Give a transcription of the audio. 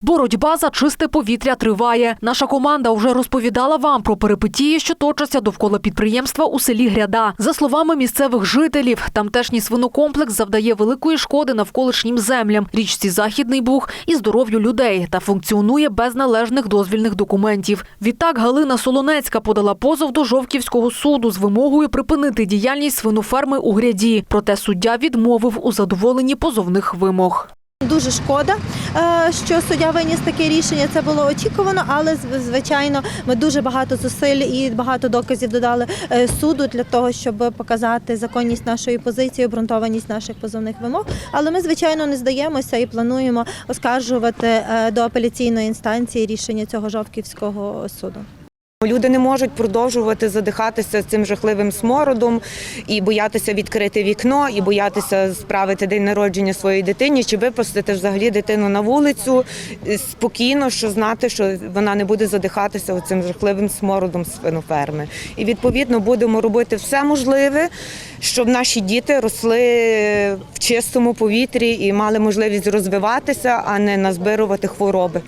Боротьба за чисте повітря триває. Наша команда вже розповідала вам про перипетії, що точаться довкола підприємства у селі Гряда. За словами місцевих жителів, тамтешній свинокомплекс завдає великої шкоди навколишнім землям, річці Західний Буг і здоров'ю людей та функціонує без належних дозвільних документів. Відтак Галина Солонецька подала позов до Жовківського суду з вимогою припинити діяльність свиноферми у Гряді. Проте суддя відмовив у задоволенні позовних вимог. Дуже шкода, е, що суддя виніс таке рішення. Це було очікувано, але звичайно, ми дуже багато зусиль і багато доказів додали е, суду для того, щоб показати законність нашої позиції, обґрунтованість наших позовних вимог. Але ми, звичайно, не здаємося і плануємо оскаржувати е, до апеляційної інстанції рішення цього жовківського суду. Люди не можуть продовжувати задихатися цим жахливим смородом і боятися відкрити вікно, і боятися справити день народження своїй дитині, чи випустити взагалі дитину на вулицю е, спокійно, що знати, що вона не буде задихатися цим жахливим смородом свиноферми. І відповідно будемо робити все можливе, щоб наші діти росли в чистому повітрі і мали можливість розвиватися, а не назбирувати хвороби.